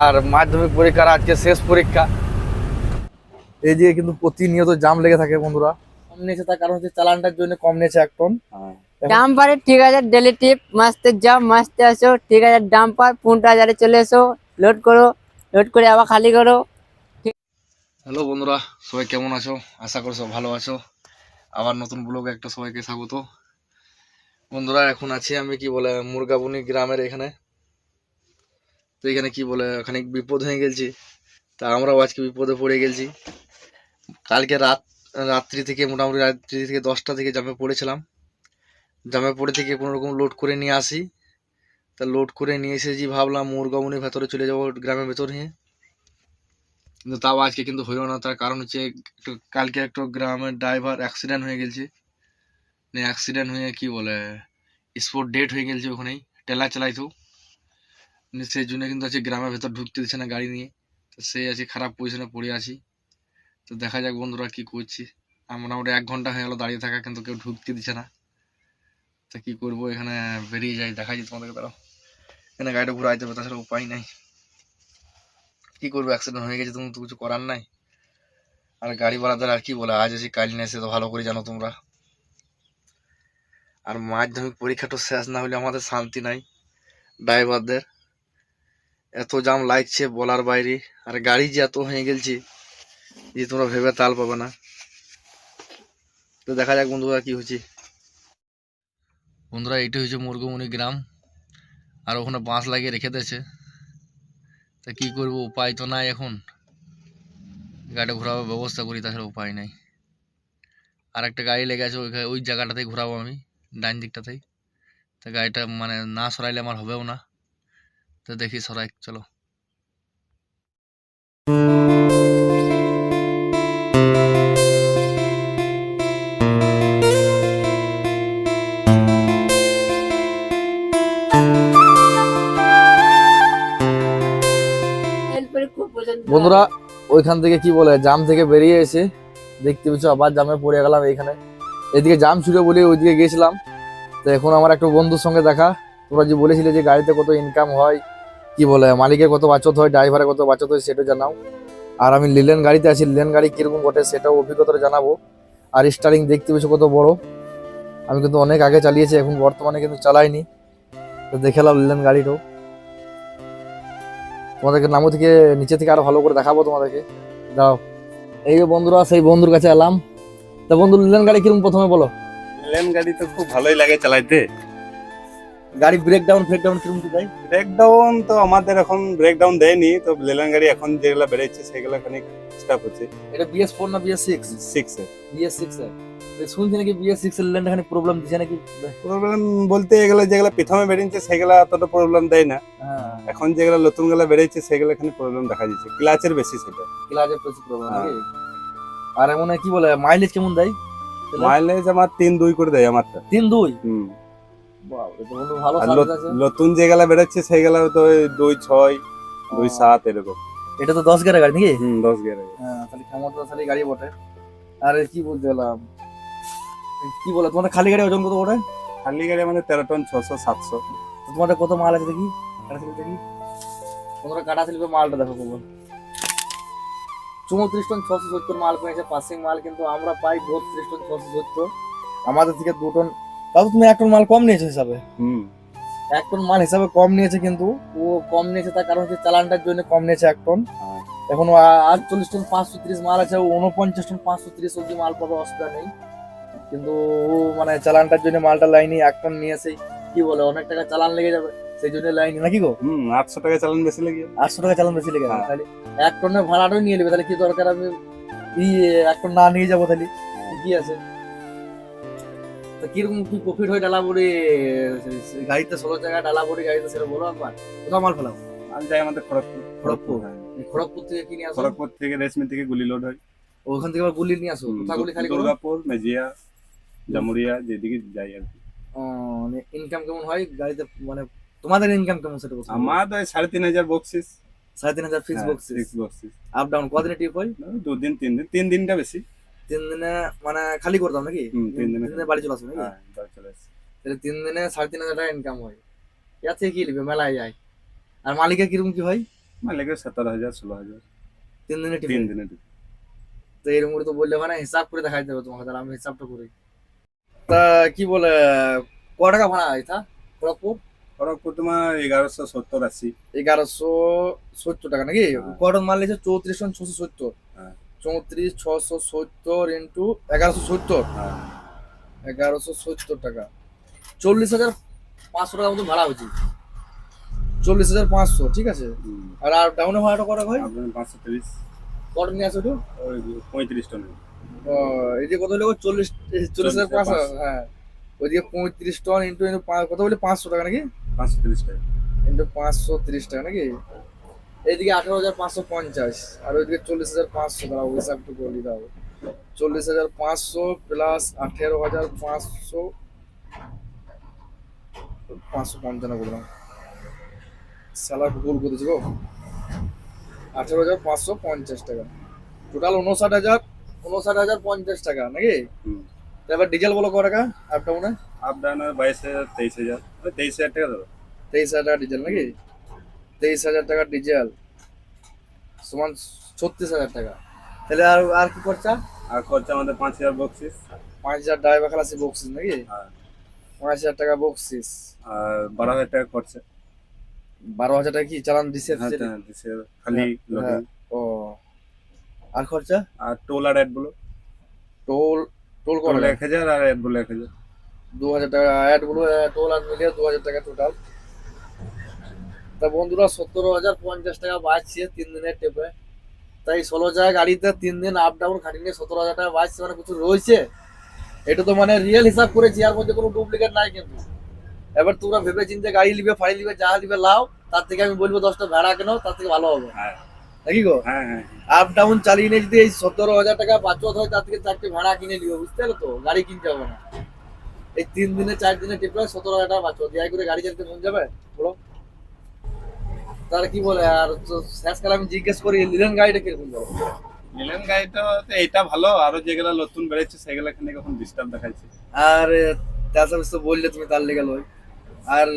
আর মাধ্যমিক পরীক্ষার আজকে শেষ পরীক্ষা। এই যে কিন্তু প্রতিনিয়ত জাম লেগে থাকে বন্ধুরা। কম নিয়েছে তার কারণ হচ্ছে চালানটার জন্য কম নিয়েছে এক টন। ডাম্পারে ঠিক আছে ডেলি টিপ মাস্তে যাও মাস্তে আসো ঠিক আছে ডাম্পার পনেরো হাজারে চলে এসো লোড করো লোড করে আবার খালি করো। হ্যালো বন্ধুরা সবাই কেমন আছো? আশা করছ ভালো আছো। আবার নতুন ব্লগে একটা সবাইকে স্বাগত। বন্ধুরা এখন আছি আমি কি বলে মুরগাবনি গ্রামের এখানে। এখানে কি বলে ওখানে বিপদ হয়ে গেছি তা আমরাও আজকে বিপদে পড়ে গেছি কালকে রাত, রাত্রি থেকে, মোটামুটি রাত্রি থেকে দশটা থেকে জামে পড়েছিলাম। জামে পড়ে থেকে কোনো রকম লোড করে নিয়ে আসি। তা লোড করে নিয়ে এসেছি ভাবলাম মুরগাবনির ভেতরে চলে যাব গ্রামের ভেতর নিয়ে। কিন্তু তাও আজকে কিন্তু হইল না। তার কারণ হচ্ছে একটু, কালকে একটু গ্রামের ড্রাইভার অ্যাক্সিডেন্ট হয়ে গেছে অ্যাক্সিডেন্ট হয়ে কি বলে স্পট ডেট হয়ে গেছে ওখানেই টেলা চালাইতো। সেই জন্য কিন্তু আছে গ্রামের ভেতর ঢুকতে দিচ্ছে না গাড়ি নিয়ে। তো সেই আছে খারাপ পজিশনে পড়ে আছি। তো দেখা যাক বন্ধুরা কি করছি। আর মোটামুটি এক ঘণ্টা হয়ে গেল দাঁড়িয়ে থাকা, কিন্তু কেউ ঢুকতে দিচ্ছে না। তো কি করব, এখানে বেরিয়ে যাই দেখা যায় তোমাদেরকে দাঁড়াও এখানে গাড়িটা ঘুরে আইতে হবে, তাছাড়া উপায় নাই। কি করব অ্যাক্সিডেন্ট হয়ে গেছে, তুমি তো কিছু করার নাই। আর গাড়িওয়ালাদের আর কি বলে, আজ আছে কাল নেই সে তো ভালো করে জানো তোমরা। আর মাধ্যমিক পরীক্ষাটা শেষ না হলে আমাদের শান্তি নাই। ড্রাইভারদের এত জাম লাগছে বলার বাইরে। আর গাড়ি যে এত হয়ে গেলছে, যে তোমরা ভেবে তাল পাবে না। তো দেখা যাক বন্ধুরা কি হচ্ছে। বন্ধুরা, এইটা হচ্ছে মুরগুমুনি গ্রাম। আর ওখানে বাঁশ লাগিয়ে রেখে দিয়েছে। তা কি করব, উপায় তো নাই এখন। গাড়ি ঘোরাবার ব্যবস্থা করি তাছাড়া উপায় নাই। আর একটা গাড়ি লেগে আছে, ওই ওই জায়গাটাতেই ঘোরাবো আমি ডাইন দিকটাতেই। তা গাড়িটা মানে না সরাইলে আমার হবেও না। তো দেখি সরাই চলো। বন্ধুরা ওইখান থেকে কি বলে জাম থেকে বেরিয়ে এসে দেখতে পেয়েছ আবার জামে পড়ে গেলাম এইখানে। এদিকে জাম ছিল বলে ওইদিকে গেছিলাম। তো এখন আমার একটা বন্ধুর সঙ্গে দেখা। তোমরা যে বলেছিলে যে গাড়িতে কত ইনকাম হয় কি বলে, মালিকের কত বাচত হয়, ড্রাইভারের কত বাচত হয় সেটা জানাও। আর আমি লিলেন গাড়িতে আছি, লিলেন গাড়ি কীরকম ঘটে সেটাও অভিজ্ঞতা জানাব। আর স্টারিং দেখতে পেয়েছ কত বড়। আমি কিন্তু অনেক আগে চালিয়েছি, এখন বর্তমানে কিন্তু চালাইনি। তো দেখে লাম লিলেন গাড়িটাও। তোমাদেরকে নামো থেকে, নিচে থেকে আরও ভালো করে দেখাবো তোমাদেরকে। যাও এই যে বন্ধুরা, সেই বন্ধুর কাছে এলাম। তা বন্ধু, লিলেন গাড়ি কীরকম প্রথমে বলো। লেন গাড়ি তো খুব ভালোই লাগে চালাইতে। গাড়ি ব্রেক ডাউন ফ্রেক ডাউন কীরকম কি দেয়? ব্রেকডাউন তো আমাদের এখন ব্রেকডাউন দেয়নি তো লেলান গাড়ি এখন যেগুলো বেড়েছে সেগুলো খানিক স্টাফ হচ্ছে। এটা বিএস ফোর না BS six six BS six শুনছি নাকি বিএস সিক্স এর ল্যান্ড এখানে প্রবলেম দিচ্ছে নাকি? প্রবলেম বলতে এগুলো যেগুলো প্রথমে বেরিয়েছে সেগুলো অতটা প্রবলেম দেয় না। হ্যাঁ। এখন যেগুলো নতুনগুলো বেরিয়েছে সেগুলো এখানে প্রবলেম দেখা যাচ্ছে ক্লাচের বেশি সেটা। ক্লাজের প্রচুর প্রবলেম হ্যাঁ। আর এমন কি বলে মাইলেজ কেমন দেয়? মাইলেজ আমার তিন দুই করে দেয় আমারটা। তিন দুই? হুম। নতুন যেগুলো বেরোচ্ছে সেগুলো তো দুই ছয় দুই সাত এরকম। এটা তো দশ গেরে গাড়ি নাকি? হুম দশ গিয়ার হ্যাঁ তাহলে ক্ষমতাশালী গাড়ি বটে। আরে কি বলতে গেলাম কি বলে তোমাদের খালি গাড়ি ওজন কত বটে? খালি গাড়ি আমাদের তেরো টন ছশো সাতশো। তোমাদের কত মাল আছে দেখি? দেখি? তোমরা কাটা স্লিপে মালটা দেখো কেবল চৌত্রিশ টন ছশো সত্তর মাল পেয়েছে পাসিং মাল কিন্তু আমরা পাই বত্রিশ টন ছশো সত্তর। আমাদের থেকে দু টন তাও তুমি এক টন মাল কম নিয়েছো হিসাবে। হুম। এক টন মাল হিসাবে কম নিয়েছে কিন্তু। ও কম নিয়েছে তার কারণ হচ্ছে চালানটার জন্য কম নিয়েছে এক টন হ্যাঁ। এখন আটচল্লিশ টন পাঁচশো ত্রিশ মাল আছে ও উনপঞ্চাশ টন পাঁচশো ত্রিশ অব্দি মাল পাবে অসুবিধা নেই। কিন্তু ও মানে চালানটার জন্য মালটা লাইনি এক টন নিয়ে এসে কি বলে অনেক টাকা চালান লেগে যাবে সেই জন্য লাইনি নাকি গো? হুম আটশো টাকা চালান বেশি লেগে আটশো টাকা চালান বেশি লেগে হ্যাঁ। তাহলে এক টনের ভাড়াটাও নিয়ে নেবে তাহলে কি দরকার আমি ই এক টন না নিয়ে যাব তাহলে? কি আছে? তো কীরকম কি প্রফিট হয় ডালা বড়ি গাড়িতে ষোলো ডালা বড়ি গাড়িতে সেটা বলো একবার। কোথাও মাল ফেলাও? আর যাই আমাদের খড়গপুর। খড়গপুর? হ্যাঁ। খড়গপুর থেকে কিনে আসো? খড়গপুর থেকে রেশমি থেকে গুলি লোড হয়। ওখান থেকে আবার গুলি নিয়ে আসো? গুলি খালি দুর্গাপুর মেজিয়া জামুরিয়া যেদিকে যাই আর কি। ইনকাম কেমন হয়? গাড়িতে মানে তোমাদের ইনকাম কেমন সেটা বলছো আমার তো সাড়ে তিন হাজার বক্সিস সাড়ে তিন হাজার ফিক্স বক্স সিক্স বক্সিস আপ ডাউন কদিনে টিপ হয়? দুদিন তিন দিন তিন দিনটা বেশি। তিন দিনে মানে খালি করতাম নাকি? তিন দিনে। বাড়ি চলে হ্যাঁ বাড়ি চলে আসছি। তাহলে তিন দিনে সাড়ে তিন হাজার টাকা ইনকাম হয়। থেকে কি লিখবে মেলায় যায়। আর মালিকের কীরকম কি হয়? মালিকে সতেরো হাজার ষোলো হাজার। তিন দিনে তিন দিনে তো এরকম করে তো বললে মানে হিসাব করে দেখাই দেবে তোমাকে তাহলে আমি হিসাবটা করি। তা কি বলে ক টাকা ভাড়া এটা? খড়গপুর? খড়গপুর তোমার এগারোশো সত্তর আশি। এগারোশো সত্তর টাকা নাকি? হ্যাঁ। কটন মাল নিয়েছে চৌত্রিশ ছশো সত্তর। চৌত্রিশ ছশো সত্তর ইন্টু এগারোশো সত্তর। হ্যাঁ। এগারোশো সত্তর টাকা। চল্লিশ হাজার পাঁচশো টাকা মতো ভাড়া হচ্ছে চল্লিশ হাজার পাঁচশো ঠিক আছে? আর আর ডাউনে ভাড়াটা কটা হয় পাঁচশো তিরিশ। কটন নিয়ে আসো পঁয়ত্রিশ টন এই যে কত হলো? চল্লিশ চল্লিশ হাজার পাঁচশো। হ্যাঁ। ওইদিকে পঁয়ত্রিশ টন ইন্টু ইন্টু কত বলে? পাঁচশো টাকা নাকি? পাঁচশো তিরিশ টাকা। ইন্টু পাঁচশো তিরিশ টাকা নাকি? এইদিকে আঠারো হাজার পাঁচশো পঞ্চাশ আর ওইদিকে চল্লিশ হাজার পাঁচশো দাঁড়াও হিসাবটা করে দিতে হবে চল্লিশ হাজার পাঁচশো প্লাস আঠেরো হাজার পাঁচশো পাঁচশো পঞ্চান্ন করলাম স্যালার ভুল করেছি গো। আঠেরো হাজার পাঁচশো পঞ্চাশ টাকা। টোটাল উনষাট হাজার উনষাট হাজার পঞ্চাশ টাকা নাকি? এবার ডিজেল বলো ক টাকা আপ ডাউনে আপ ডাউন বাইশ হাজার তেইশ হাজার তেইশ হাজার টাকা ধরো। তেইশ হাজার টাকা ডিজেল নাকি? তেইশ হাজার টাকা ডিজেল। সমান ছত্রিশ হাজার টাকা। তাহলে আর আর কি খরচা? আর খরচা আমাদের পাঁচ হাজার বকশিস। পাঁচ হাজার ড্রাইভার খালাসি বকশিস নাকি? আর পাঁচ হাজার টাকা বকশিস। আর বারো হাজার টাকা খরচা। বারো হাজার টাকা কি? চালান দিছে হ্যাঁ, হ্যাঁ, খালি ও। আর খরচা? আর টোল আর অ্যাড বলো। টোল টোল কত? এক হাজার আর অ্যাড বলো এক হাজার। দু হাজার টাকা অ্যাডগুলো টোল আর মিলিয়ে দু হাজার টাকা টোটাল তা বন্ধুরা সতেরো হাজার পঞ্চাশ টাকা বাঁচছে তিন দিনের টেপে তাই ষোলো হাজার গাড়িতে তিন দিন আপ ডাউন খাটিয়ে সতেরো হাজার টাকা বাঁচছে মানে কিছু রয়েছে? এটা তো মানে রিয়েল হিসাব করেছি আর মধ্যে কোনো ডুপ্লিকেট নাই কিন্তু। এবার তোমরা ভেবে চিন্তে গাড়ি নিবে ফাড়ি নিবে যা নিবে লাও তার থেকে আমি বলব দশটা ভেড়া কেন তার থেকে ভালো হবে। হ্যাঁ। নাকি গো? হ্যাঁ হ্যাঁ আপ ডাউন চালিয়ে নিয়ে যদি এই সতেরো হাজার টাকা বাঁচত হয় তার থেকে চারটে ভাড়া কিনে নিবে বুঝতে পারলে তো? গাড়ি কিনতে হবে না। এই তিন দিনে চার দিনে টিপে সতেরো হাজার টাকা বাঁচত। যাই করে গাড়ি চালাতে মন যাবে? বলো। তার কি বলে আর শেষকালে আমি জিজ্ঞেস করি লিলেন গাড়িটা কীরকম যাব নিলেন গাড়িটা তো এইটা ভালো আরও যেগুলো নতুন বেড়েছে সেগুলো খানিক এখন ডিস্টার্ব দেখাচ্ছে আর তার সাথে তো বললে তুমি তার লেগে লই আর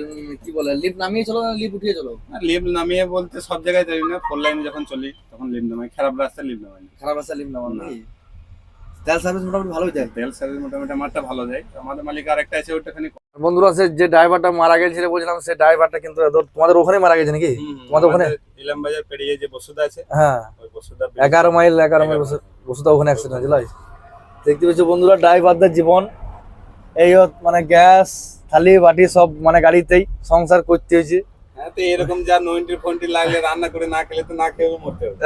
কি বলে লিফট নামিয়ে চলো না লিফট উঠিয়ে চলো? লিফট নামিয়ে বলতে সব জায়গায় যাই না ফোর লাইনে যখন চলি তখন লিফট নামাই। খারাপ রাস্তায় লিফট নামাই খারাপ রাস্তা লিফট নামান না। নাকি তেল সার্ভিস মোটামুটি ভালোই দেয়। তেল সার্ভিস মোটামুটি আমারটা ভালো যায় আমাদের মালিক আর একটা আছে ওটা খানিক বন্ধুরা সে যে ড্রাইভারটা মারা গেছিল বলছিলাম সে ড্রাইভারটা কিন্তু তোমাদের ওখানে মারা গেছে নাকি? তোমাদের ওখানে? ইলাম বাজার পেরিয়ে যে বসুদা আছে হ্যাঁ। ওই বসুদা এগারো মাইল এগারো মাইল বসে বসুদা ওখানে অ্যাক্সিডেন্ট হয়েছিল দেখতে পেয়েছ বন্ধুরা ড্রাইভারদের জীবন। এই মানে গ্যাস থালি বাটি সব মানে গাড়িতেই সংসার করতে হয়েছে। হ্যাঁ তো এরকম যা নইন্টি ফোনটি লাগলে রান্না করে না খেলে তো না খেয়ে মরতে হবে।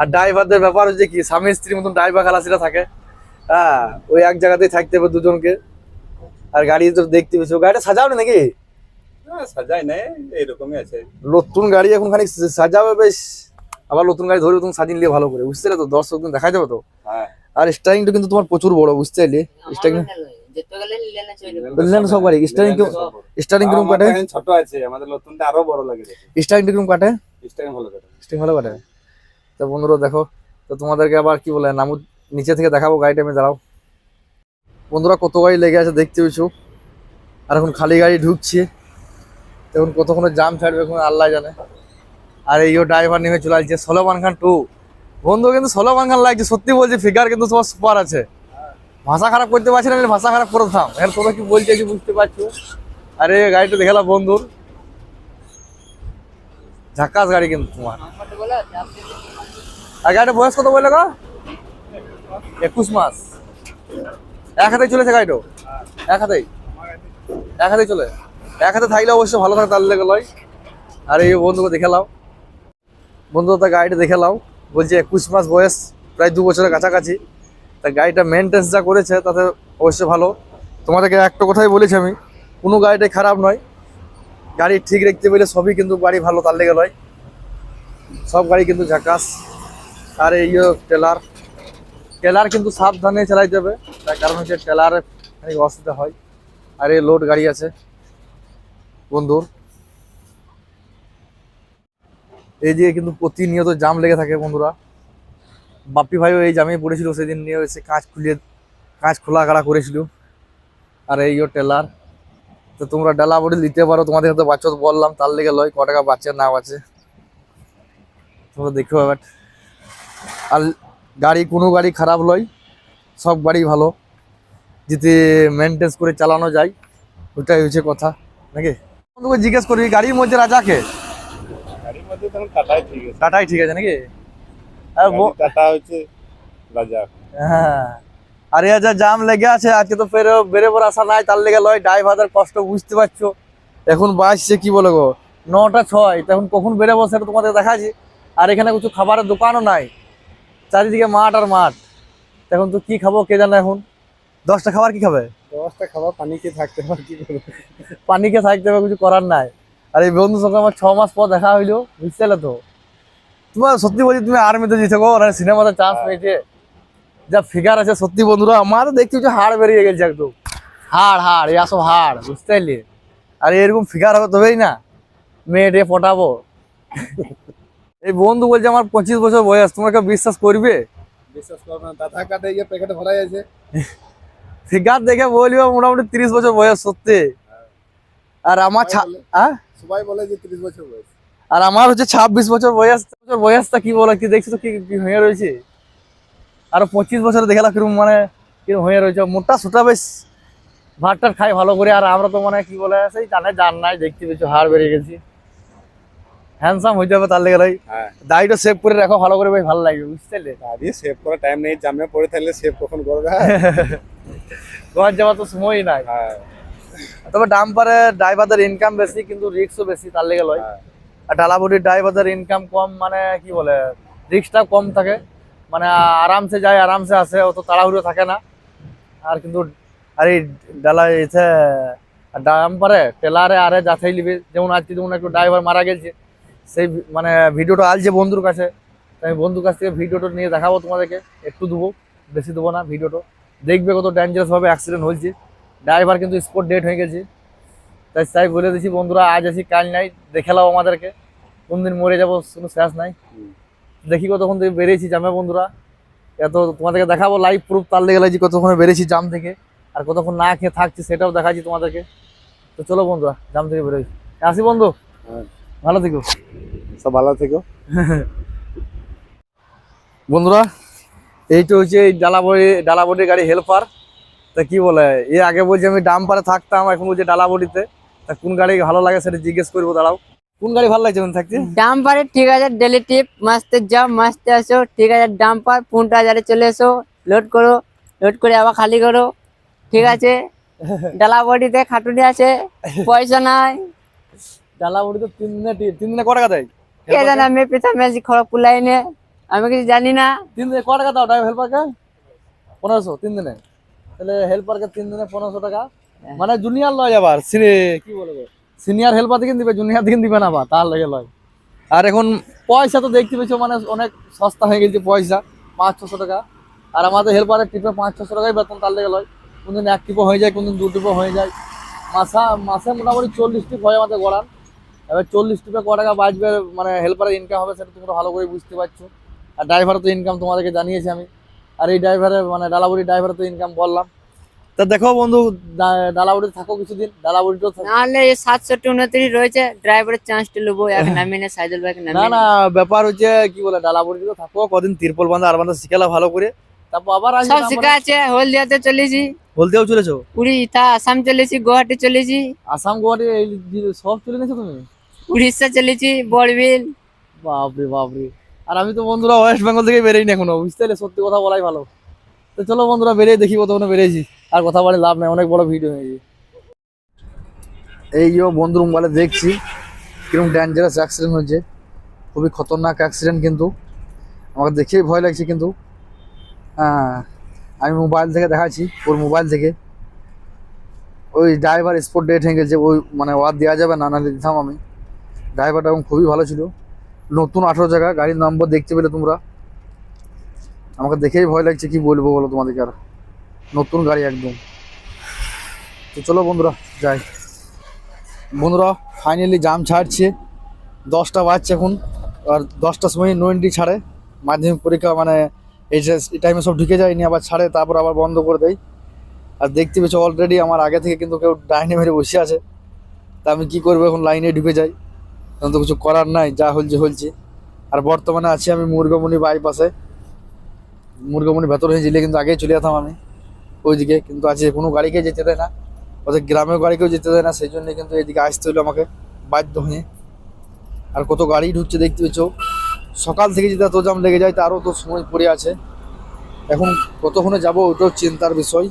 আর ড্রাইভারদের ব্যাপার হচ্ছে কি স্বামী স্ত্রীর মতন ড্রাইভার খালাসিরা থাকে। হ্যাঁ ওই এক জায়গাতেই থাকতে হবে দুজনকে। আর গাড়ি তো দেখতে পেয়েছ। গাড়িটা সাজাওনি নাকি? সাজাই নাই এইরকমই আছে। নতুন গাড়ি এখন খানিক সাজাবে বেশ। আবার নতুন গাড়ি ধরে তুমি সাজিয়ে নিয়ে ভালো করে বুঝতে পারলে তো দর্শক দিন দেখা যাবে তো। হ্যাঁ। আর স্টারিংটা কিন্তু তোমার প্রচুর বড় বুঝতে পারলি? স্টারিং সব গাড়ি। স্টারিং স্টারিং কীরকম কাটে? ছোট আছে আমাদের নতুনটা আরও বড় লাগে স্টারিং কীরকম কাটে? ভালো করে স্টিং ভালো কাটে? তো বন্ধুরা দেখো তো তোমাদেরকে আবার কি বলে নামু নিচে থেকে দেখাবো গাড়িটা, আমি দাঁড়াও। বন্ধুরা, কত গাড়ি লেগে আছে দেখতে পেয়েছ? আর এখন খালি গাড়ি ঢুকছে। এখন কতক্ষণে জাম ছাড়বে এখন আল্লাহ জানে। আর এই ড্রাইভার নেমে চলে আসছে, সলোমান খান টু বন্ধু, কিন্তু সলোমান খান লাগছে, সত্যি বলছি ফিগার কিন্তু তোমার সুপার আছে। ভাষা খারাপ করতে পারছি না, ভাষা খারাপ করে থাম এখন তোমরা কি বলছে কি বুঝতে পারছ? আরে, গাড়িটা দেখালাম বন্ধুর। ঝাক্কাস গাড়ি কিন্তু তোমার। আর গাড়িটা বয়স কত বললে গো? একুশ মাস। এক হাতে চলেছে গাড়িটা? এক হাতেই? এক হাতেই চলে? এক হাতে থাকলে অবশ্যই ভালো থাকে তার লেগে লয়। আর এই বন্ধুকে দেখে লাও বন্ধু তার গাড়িটা দেখে লাও বলছে একুশ মাস বয়স, প্রায় দু বছরের কাছাকাছি। তা গাড়িটা মেনটেন্স যা করেছে, তাতে অবশ্যই ভালো। তোমাদেরকে একটা কথাই বলেছি আমি, কোনো গাড়িটাই খারাপ নয়। গাড়ি ঠিক রাখতে পেলে সবই কিন্তু গাড়ি ভালো তার লেগে লয়। সব গাড়ি কিন্তু ঝাকাস। আর এই টেলার টেলার কিন্তু সাবধানে চালাইতে হবে তার কারণ হচ্ছে ট্রেলারে অসুবিধা হয়। আর এই লোড গাড়ি আছে। বন্ধুর এই দিকে কিন্তু প্রতিনিয়ত জাম লেগে থাকে বন্ধুরা। বাপ্পি ভাইও এই জামে পড়েছিল, সেদিন নিয়ে এসে কাঁচ খুলিয়ে কাঁচ খোলা কাড়া করেছিল। আর এই টেলার। তো তোমরা ডালা বডি দিতে পারো, তোমাদের হয়তো বাচ্চা বললাম, তার লেগে লয়, ক টাকা বাচ্চা না আছে তোমরা দেখো আর গাড়ি কোনো গাড়ি খারাপ লয় সব গাড়ি ভালো। যদি মেনটেন্স করে চালানো যায় ওটাই হচ্ছে কথা নাকি? বন্ধুকে জিজ্ঞেস করি গাড়ির মধ্যে রাজাকে গাড়ির মধ্যে তখন টাটাই ঠিক আছে। টাটাই ঠিক আছে নাকি? আর টাটা হচ্ছে রাজা। হ্যাঁ। আর যা জাম লেগে আছে আজকে তো ফের বড় আসা নাই তার লেগে লয় ড্রাইভারদের কষ্ট বুঝতে পারছ। এখন বাজছে কি বলে গো? নটা ছয় তখন কখন বেড়ে বসে তোমাদের দেখাচ্ছি। আর এখানে কিছু খাবারের দোকানও নাই। চারিদিকে মাঠ আর মাঠ। এখন তো কি খাব কে জানে এখন? দশটা খাবার কি খাবে? দশটা খাবার পানি খেয়ে থাকতে হবে কি করব পানি খেয়ে থাকতে হবে কিছু করার নাই। আর এই বন্ধুর সঙ্গে আমার ছ মাস পর দেখা হইল বুঝতে তো? তোমার সত্যি বলছি তুমি আর্মিতে যেতে গো মানে সিনেমাতে চান্স পেয়েছে। যা ফিগার আছে সত্যি বন্ধুরা আমার দেখতে হচ্ছে হাড় বেরিয়ে গেছে একদম। হাড় হাড় এই সব হাড় বুঝতে পারলি? আর এরকম ফিগার হবে তবেই না। মেয়েটে পটাবো। এই বন্ধু বলছে আমার পঁচিশ বছর বয়স তোমরা কেউ বিশ্বাস করবে? বিশ্বাস করবে না দাদা কাটে গিয়ে প্যাকেটে ভরা আছে। ফিগার দেখে বলব মোটামুটি তিরিশ বছর বয়স সত্যি। আর আমার হ্যাঁ সবাই বলে যে ত্রিশ বছর বয়স। আর আমার হচ্ছে ছাব্বিশ বছর বয়স বছর বয়সটা কি বলো কি দেখছ তো কি কি হয়ে রয়েছে? আর পঁচিশ বছর দেখালা কীরকম মানে কীরকম হয়ে রয়েছে। মোটা সোটা বেশ ভাতটার খাই ভালো করে আর আমরা তো মানে কি বলে সেই জানে জান নাই দেখতে পেয়েছ হাড় বেড়ে গেছি। হ্যান্ডসাম হইতে হবে তার লেগে ভাই। হ্যাঁ। দাড়িটা সেভ করে রাখো ভালো করে ভাই ভালো লাগবে বুঝতে পারলে? দাঁড়ি সেভ করার টাইম নেই জামে পড়ে থাকলে সেভ কখন করবে? ঘর যাওয়ার তো সময়ই নাই। হ্যাঁ। তবে ডাম্পারে ড্রাইভারদের ইনকাম বেশি কিন্তু রিক্সও বেশি তার লেগে লয়। হ্যাঁ। আর ডালাবুটির ড্রাইভারদের ইনকাম কম মানে কি বলে রিক্সটা কম থাকে। মানে আরামসে যায় আরামসে আসে অত তাড়াহুড়ো থাকে না। আর কিন্তু আর এই ডালা এসে ডাম্পারে টেলারে আরে যাচাই নিবে যেমন আজকে যেমন একটু ড্রাইভার মারা গেছে সেই মানে ভিডিওটা আলছে বন্ধুর কাছে তাই আমি বন্ধুর কাছ থেকে ভিডিওটা নিয়ে দেখাবো তোমাদেরকে। একটু দেবো বেশি দেবো না ভিডিওটা। দেখবে কত ডেঞ্জারাস ভাবে অ্যাক্সিডেন্ট হয়েছে। ড্রাইভার কিন্তু স্পট ডেট হয়ে গেছে। তাই তাই বলে দিছি বন্ধুরা আজ আছি কাল নাই দেখে নাও আমাদেরকে। কোন দিন মরে যাব কোনো শেষ নাই। দেখি কতক্ষণ থেকে বেরিয়েছি জামে বন্ধুরা। এত তোমাদেরকে দেখাবো লাইভ প্রুফ তার লেগে লাগছি কতক্ষণে বেরিয়েছি জাম থেকে। আর কতক্ষণ না খেয়ে থাকছি সেটাও দেখাচ্ছি তোমাদেরকে। তো চলো বন্ধুরা জাম থেকে বেরোই। আসি বন্ধু। হ্যাঁ। ভালো থেকো। সব ভালো থেকো। বন্ধুরা এইটা হচ্ছে এই ডালাবড়ি ডালাবড়ির গাড়ি হেল্পার। তা কি বলে এ আগে বলছে আমি ডাম্পারে থাকতাম এখন বলছে ডালাবড়িতে। তা কোন গাড়ি ভালো লাগে সেটা জিজ্ঞেস করব দাঁড়াও। কোন গাড়ি ভালো লাগছে থাকতে? ডাম্পারে ঠিক আছে ডেলি টিপ মাস্তে যাও মাস্তে আসো ঠিক আছে ডাম্পার পনেরো হাজারে চলে এসো লোড করো লোড করে আবার খালি করো ঠিক আছে? ডালা বডিতে খাটুনি আছে পয়সা নাই। ডালাবড়ি তো তিন দিনে তিন দিনে ক টাকা দেয়? কে জানে আমি পেতাম আছি খড়গপুর লাইনে আমি কিছু জানি না। তিন দিনে ক টাকা দাও ড্রাইভার হেল্পারকে? পনেরোশো তিন দিনে। তাহলে হেল্পারকে তিন দিনে পনেরোশো টাকা। মানে জুনিয়র লয় আবার কি বলব? সিনিয়র হেল্পার থেকে দিবে জুনিয়র থেকে দিবে না আবার তার লেগে লয়। আর এখন পয়সা তো দেখতে পেয়েছ মানে অনেক সস্তা হয়ে গেছে পয়সা পাঁচ ছশো টাকা। আর আমাদের হেল্পারের টিপে পাঁচ ছশো টাকাই বেতন তার লেগে লয়। কোনদিন এক টিপো হয়ে যায় কোনদিন দু টিপও হয়ে যায়। মাসা মাসে মোটামুটি চল্লিশ টিপ হয় আমাদের গড়ান এবার চল্লিশ টিপে ক টাকা বাঁচবে মানে হেল্পারের ইনকাম হবে সেটা তোমরা ভালো করে বুঝতে পারছ। আর ড্রাইভার তো ইনকাম তোমাদেরকে জানিয়েছি আমি। আর এই ড্রাইভারের মানে ডালাবুড়ি ড্রাইভারের তো ইনকাম বললাম। তা দেখো বন্ধু ডা- ডালাবুড়িতে থাকো কিছুদিন ডালাবুড়িতেও থাকো। নাহলে এই সাতষট্টি উনত্রিশ রয়েছে ড্রাইভারের চান্সটা নেব এক নামিনে সাইদুল ভাইকে না না। ব্যাপার হচ্ছে কি বলে ডালাবুড়িতে থাকো কদিন তিরপল বান্ধা আর বান্ধা শিখালা ভালো করে। তারপর আবার সব শিখা আছে হলদিয়াতে চলেছি। বলতেও চলেছো? উড়িষ্যা আসাম চলেছি গুয়াহাটি চলেছি। আসাম গুয়াহাটি সব চলে গেছো তুমি? উড়িষ্যা চলেছি বড়বিল বাপরে বাপরে। আর আমি তো বন্ধুরা ওয়েস্ট বেঙ্গল থেকে বেরোই না এখনও, বুঝতে সত্যি কথা বলাই ভালো। তো চলো বন্ধুরা, বেরিয়ে দেখি কতক্ষণে বেরিয়েছি। আর কথা বলে লাভ নাই, অনেক বড় ভিডিও হয়েছে। এই যে বন্ধুর মোবাইলে দেখছি কীরকম ডেঞ্জারাস অ্যাক্সিডেন্ট হয়েছে। খুবই খতরনাক অ্যাক্সিডেন্ট কিন্তু। আমাকে দেখেই ভয় লাগছে কিন্তু। হ্যাঁ আমি মোবাইল থেকে দেখাচ্ছি, ওর মোবাইল থেকে। ওই ড্রাইভার স্পট ডেট হয়ে গেছে ওই মানে ওয়ার দেওয়া যাবে না, নাহলে দিতাম আমি। ড্রাইভারটা এবং খুবই ভালো ছিল। নতুন আঠেরো জায়গা, গাড়ির নম্বর দেখতে পেলে তোমরা। আমাকে দেখেই ভয় লাগছে, কি বলব বলো তোমাদেরকে আর। নতুন গাড়ি একদম। তো চলো বন্ধুরা, যাই। বন্ধুরা ফাইনালি জাম ছাড়ছে। দশটা বাজছে এখন, আর দশটার সময় নোয়েন্টি ছাড়ে। মাধ্যমিক পরীক্ষা মানে এই যে এই টাইমে সব ঢুকে যায় নিয়ে আবার ছাড়ে, তারপর আবার বন্ধ করে দেয়। আর দেখতে পেয়েছ অলরেডি আমার আগে থেকে কিন্তু কেউ ডাইনে মেরে বসে আছে। তা আমি কি করব এখন লাইনে ঢুকে যাই। তখন তো কিছু করার নাই, যা হলছে হলছে। আর বর্তমানে আছি আমি মুরগামণি বাইপাসে। মুরগামণি ভেতর হয়ে গেলে কিন্তু আগেই চলে যেতাম আমি, ওইদিকে। কিন্তু আছে কোনো গাড়িকে যেতে দেয় না ওদের গ্রামের গাড়িকেও যেতে দেয় না, সেই জন্য কিন্তু এদিকে আসতে হলো আমাকে বাধ্য হয়ে। আর কত গাড়ি ঢুকছে দেখতে পেয়েছ, সকাল থেকে যদি এত জাম লেগে যায় তারও তো সময় পড়ে আছে। এখন কতক্ষণে যাব ওটাও চিন্তার বিষয়।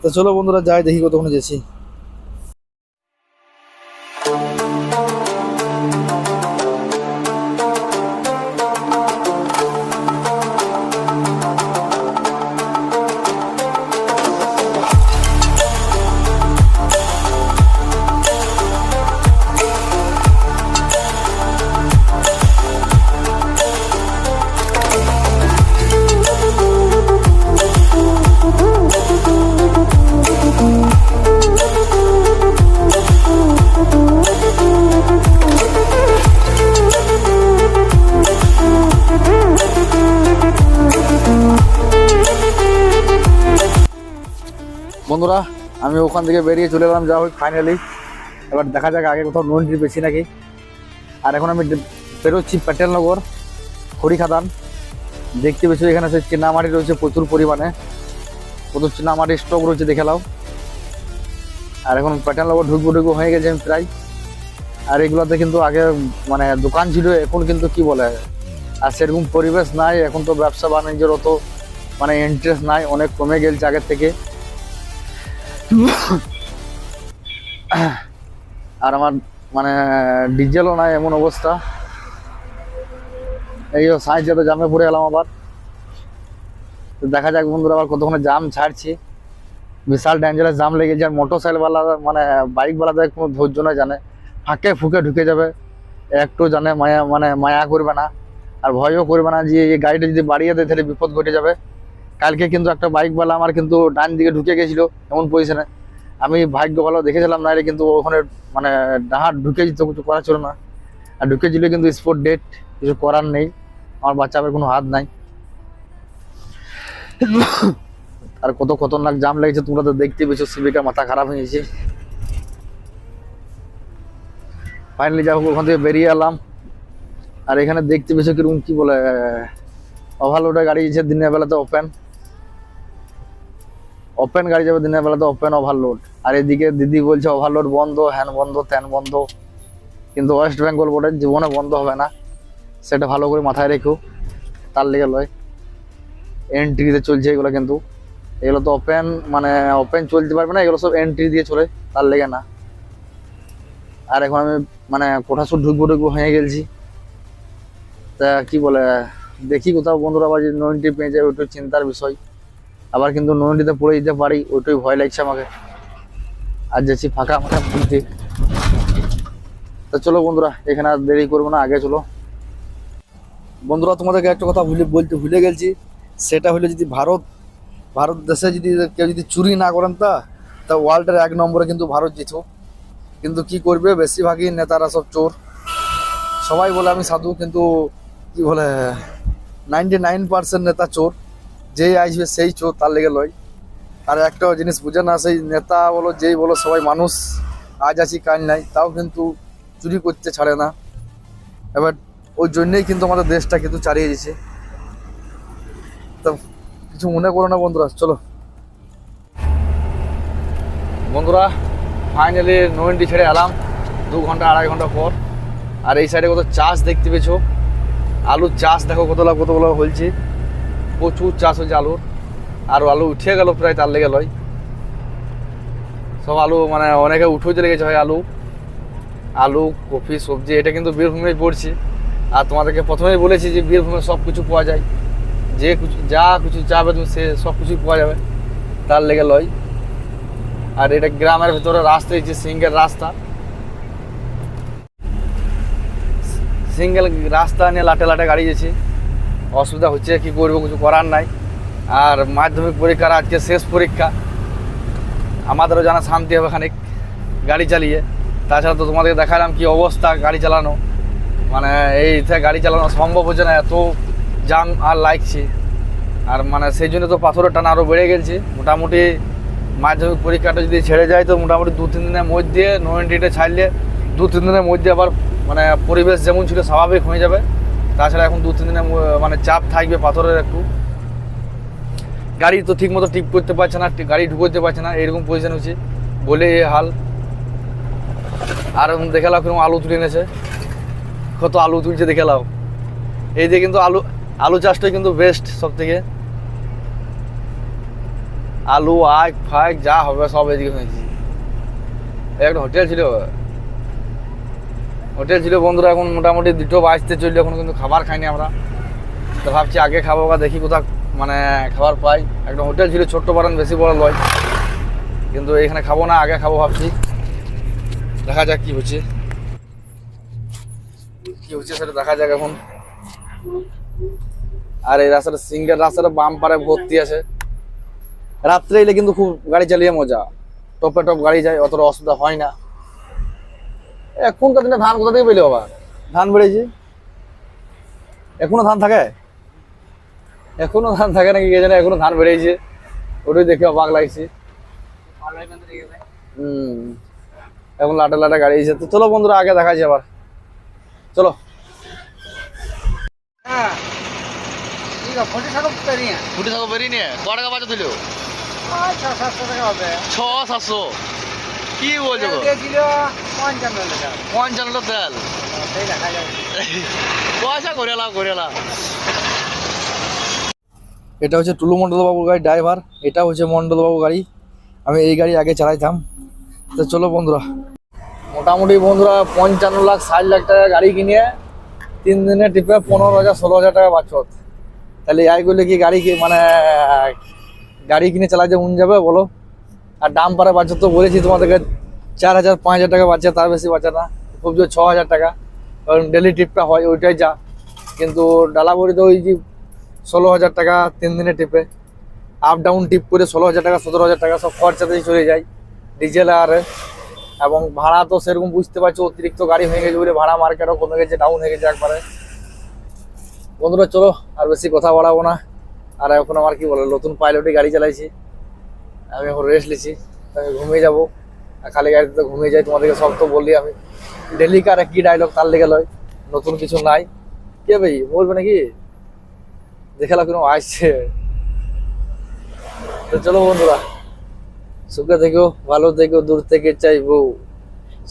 তো চলো বন্ধুরা, যাই দেখি কতক্ষণে যেছি বন্ধুরা, আমি ওখান থেকে বেরিয়ে চলে এলাম যা হোক ফাইনালি এবার দেখা যাক আগে কোথাও নো এন্ট্রি পেয়েছি নাকি। আর এখন আমি বেরোচ্ছি প্যাটেলনগর খড়িখাদান। দেখতে পেয়েছি এখানে সে চিনামাটি রয়েছে প্রচুর পরিমাণে। প্রচুর চিনামাটির স্টক রয়েছে, দেখে নাও। আর এখন প্যাটেলনগর ঢুকবো ঢুকবো, হয়ে গেছে আমি প্রায়। আর এগুলোতে কিন্তু আগে মানে দোকান ছিল, এখন কিন্তু কি বলে? আর সেরকম পরিবেশ নাই, এখন তো ব্যবসা বাণিজ্যের অত মানে ইন্টারেস্ট নাই, অনেক কমে গেছে আগের থেকে। আর আমার মানে ডিজেলও নাই, এমন অবস্থা। এই সাহায্যে জামে পড়ে এলাম আবার। তো দেখা যাক বন্ধুরা, আবার কতক্ষণে জাম ছাড়ছি। বিশাল ডেঞ্জারাস জাম লেগেছে, আর মোটর সাইকেলওয়ালা মানে বাইকওয়ালাদের কোনো ধৈর্য না জানে। ফাঁকে ফুঁকে ঢুকে যাবে। একটু জানে মায়া মানে মায়া করবে না। আর ভয়ও করবে না যে, এই গাড়িটা যদি বাড়িয়ে দেয়, তাহলে বিপদ ঘটে যাবে। কালকে কিন্তু একটা বাইকওয়ালা আমার কিন্তু ডান দিকে ঢুকে গেছিল, এমন পজিশনে আমি ভাগ্য ভালো দেখেছিলাম, নাহলে কিন্তু ওখানে মানে ডাহার ঢুকে যেত, কিছু করা ছিল না। আর ঢুকে ছিল কিন্তু স্পোর্ট ডেট কিছু করার নেই। আমার বাচ্চাদের কোনো হাত নাই। আর কত খতরনাক জাম লেগেছে, তোমরা তো দেখতে পেয়েছ সিভিকা মাথা খারাপ হয়ে গেছে। ফাইনালি যা হোক, ওখান থেকে বেরিয়ে এলাম। আর এখানে দেখতে পেয়েছ কীরকম কি বলে ওভারলোডে গাড়ি দিনের বেলাতে ওপেন ওপেন গাড়ি যাবে দিনের বেলাতে ওপেন ওভারলোড আর এদিকে দিদি বলছে ওভারলোড বন্ধ, হ্যান বন্ধ, ত্যান বন্ধ। কিন্তু ওয়েস্ট বেঙ্গল বোর্ডের জীবনে বন্ধ হবে না। সেটা ভালো করে মাথায় রেখো। তার লেগে লয়। এন্ট্রিতে চলছে এগুলো কিন্তু। এগুলো তো ওপেন মানে ওপেন চলতে পারবে না, এগুলো সব এন্ট্রি দিয়ে চলে। তার লেগে না। আর এখন আমি মানে কোঠাসুর ঢুকবো ঢুকবো হয়ে গেছি তা কি বলে, দেখি কোথাও বন্ধুরা আবার যদি নয়নটি পেয়ে যায় ওইটা চিন্তার বিষয়। আবার কিন্তু নয়নটিতে পড়ে যেতে পারি, ওইটাই ভয় লাগছে আমাকে। আর যাচ্ছি ফাঁকা ফাঁকা বুঝতে তা চলো বন্ধুরা, এখানে আর দেরি করব না, আগে চলো। বন্ধুরা, তোমাদেরকে একটা কথা ভুলে, বলতে ভুলে গেছি। সেটা হলো যদি ভারত ভারত দেশে যদি কেউ যদি চুরি না করেন তা তা ওয়ার্ল্ডের এক নম্বরে কিন্তু ভারত যেত কিন্তু কি করবে? বেশিরভাগই নেতারা সব চোর। সবাই বলে আমি সাধু, কিন্তু কি বলে নাইনটি নাইন পার্সেন্ট নেতা চোর। যেই আসবে সেই চোর তার লেগে লয়। আর একটা জিনিস বুঝে না, সেই নেতা বলো, যেই বলো, সবাই মানুষ। আজ আছি, কাল নাই, তাও কিন্তু চুরি করতে ছাড়ে না। এবার ওই জন্যেই কিন্তু আমাদের দেশটা কিন্তু চালিয়ে দিয়েছে। তো কিছু মনে করো না বন্ধুরা, চলো। বন্ধুরা ফাইনালি নয়েন্টি ছেড়ে এলাম, দু ঘণ্টা, আড়াই ঘণ্টা পর। আর এই সাইডে কত চাষ দেখতে পেয়েছ। আলুর চাষ দেখো কতলা কতগুলো হয়েছে প্রচুর চাষ হয়েছে আলুর। আর আলু উঠে গেল প্রায় তার লেগে লয়। সব আলু মানে অনেকে উঠেও লেগেছে হয় আলু। আলু কফি সবজি, এটা কিন্তু বীরভূমে পড়ছে। আর তোমাদেরকে প্রথমেই বলেছি যে বীরভূমে সব কিছু পাওয়া যায়। যে কিছু, যা কিছু চাবে তুমি সে সব কিছুই পাওয়া যাবে। তার লেগে লয়। আর এটা গ্রামের ভিতরে রাস্তা হয়েছে সিঙ্গেল রাস্তা। সিঙ্গেল রাস্তা নিয়ে লাটে লাটে গাড়ি যাচ্ছে। অসুবিধা হচ্ছে, কি করব, কিছু করার নাই। আর মাধ্যমিক পরীক্ষার আজকে শেষ পরীক্ষা। আমাদেরও জানা শান্তি হবে খানিক গাড়ি চালিয়ে। তাছাড়া তো তোমাদেরকে দেখালাম কি অবস্থা গাড়ি চালানো। মানে এইতে গাড়ি চালানো সম্ভব হচ্ছে না, এত জাম আর লাগছে। আর মানে সেই জন্য তো পাথরের টানা আরও বেড়ে গেছে। মোটামুটি মাধ্যমিক পরীক্ষাটা যদি ছেড়ে যায়, তো মোটামুটি দু তিন দিনের মধ্যে নোয়েন্টিটা ছাড়লে দু তিন দিনের মধ্যে আবার মানে পরিবেশ যেমন ছিল স্বাভাবিক হয়ে যাবে। তাছাড়া এখন দু তিন দিনে ম- মানে চাপ থাকবে পাথরের একটু। গাড়ি তো ঠিক মতো টিপ করতে পারছে না গাড়ি ঢুকোতে পারছে না এরকম পজিশন হচ্ছে। বলে এই হাল। আর দেখে লাও কীরকম আলু তুলে এনেছে। কত আলু তুলছে দেখে লাও এই যে কিন্তু আলু আলু চাষটাই কিন্তু বেস্ট সব থেকে আলু, আখ ফাক যা হবে সব এদিকে হয়েছে। একটা হোটেল ছিল। হোটেল ছিল বন্ধুরা, এখন মোটামুটি দুটো বাজতে চলছে এখন কিন্তু খাবার খাইনি আমরা। তো ভাবছি আগে খাব বা দেখি কোথাও মানে খাবার পাই। একটা হোটেল ছিল, ছোট্ট বারান বেশি বড় লয় কিন্তু এখানে খাব না, আগে খাব ভাবছি। দেখা যাক কি হচ্ছে। কি হচ্ছে সেটা দেখা যাক এখন। আর এই রাস্তাটা সিঙ্গেল রাস্তাটা বাম পারে ভর্তি আছে। রাত্রে এলে কিন্তু খুব গাড়ি চালিয়ে মজা। টপে টপ গাড়ি যায়, অতটা অসুবিধা হয় না। এখনকার দিনে ধান কোথা থেকে পেলে বাবা? ধান বেড়েছে। এখনও ধান থাকে? এখনও ধান থাকে নাকি কে জানে এখনও ধান বেড়েছে। ওটাই দেখে অবাক লাগছে। হুম। এখন লাটা লাটা গাড়ি এসে তো চলো বন্ধুরা আগে দেখা যায় আবার। চলো। ফুটি থাকো বেরিয়ে নিয়ে ক টাকা বাজে দিল ছ সাতশো। কি বলছো পঞ্চান্ন তেল। পয়সা করে লাও করে লাও। এটা হচ্ছে টুলু মন্ডল বাবুর গাড়ি ড্রাইভার এটা হচ্ছে মন্ডল বাবু গাড়ি। আমি এই গাড়ি আগে চালাইতাম। তো চলো বন্ধুরা। মোটামুটি বন্ধুরা পঞ্চান্ন লাখ ষাট লাখ টাকা গাড়ি কিনে তিন দিনে টিপে পনেরো হাজার ষোলো হাজার টাকা বাঁচত তাহলে এই করলে কি গাড়ি কি মানে গাড়ি কিনে চালাতে উন যাবে বলো? আর দাম পারে বাচ্চা তো বলেছি তোমাদেরকে, চার হাজার, পাঁচ হাজার টাকা বাচ্চা তার বেশি বাচ্চা না। খুব জোর ছ হাজার টাকা, কারণ ডেলি ট্রিপটা হয়, ওইটাই যা। কিন্তু ডালাবড়িতে ওই যে ষোলো হাজার টাকা তিন দিনে ট্রিপে আপ ডাউন টিপ করে ষোলো হাজার টাকা, সতেরো হাজার টাকা সব খরচাতেই চলে যায়। ডিজেল আর, এবং ভাড়া তো সেরকম বুঝতে পারছ, অতিরিক্ত গাড়ি হয়ে গেছে বলে ভাড়া মার্কেটও কমে গেছে ডাউন হয়ে গেছে একবারে। বন্ধুরা, চলো, আর বেশি কথা বাড়াবো না। আর এখন আমার কি বলে, নতুন পাইলটে গাড়ি চালাইছি। আমি এখন রেস্ট নিছি আমি ঘুমিয়ে যাব। খালি গাড়িতে তো ঘুমিয়ে যাই, তোমাদেরকে সব তো বললি আমি। ডেলি কারে কি ডায়লগ তার লেগে লয়। নতুন কিছু নাই। কে ভাই, বলবে নাকি? দেখালা কোনো আসছে। তো চলো বন্ধুরা, সুখে থেকো, ভালো থেকো, দূর থেকে চাইব।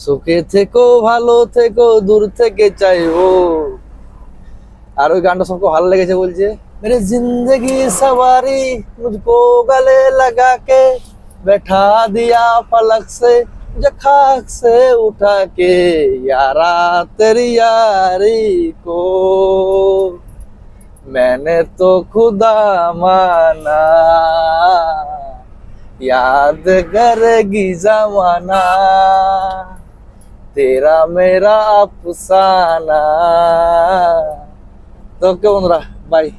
সুখে থেকো, ভালো থেকো, দূর থেকে চাইব। আর ওই গানটা সবকে ভালো লেগেছে বলছে। मेरी ज़िंदगी सवारी मुझको गले लगा के बैठा दिया पलक से मुझे खाक से उठा के, यारा तेरी यारी को। मैंने तो खुदा माना, याद करेगी जमाना। तेरा मेरा अफसाना। तो क्यों रहा? बाई।